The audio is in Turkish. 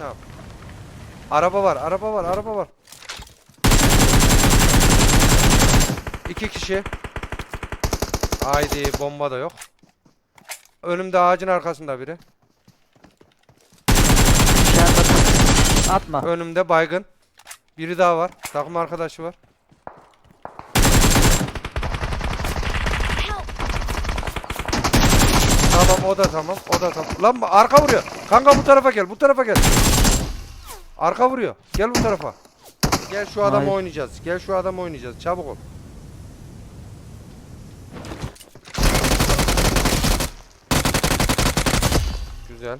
Yap? Araba var, araba var, araba var. İki kişi. Haydi bomba da yok. Önümde ağacın arkasında biri. Atma. Önümde baygın. Biri daha var. Takım arkadaşı var. Tamam o da tamam. O da tamam. Lan arka vuruyor. Kanka bu tarafa gel. Bu tarafa gel. Arka vuruyor. Gel bu tarafa. Gel şu adamı Hayır. oynayacağız. Gel şu adamı oynayacağız. Çabuk ol. Güzel.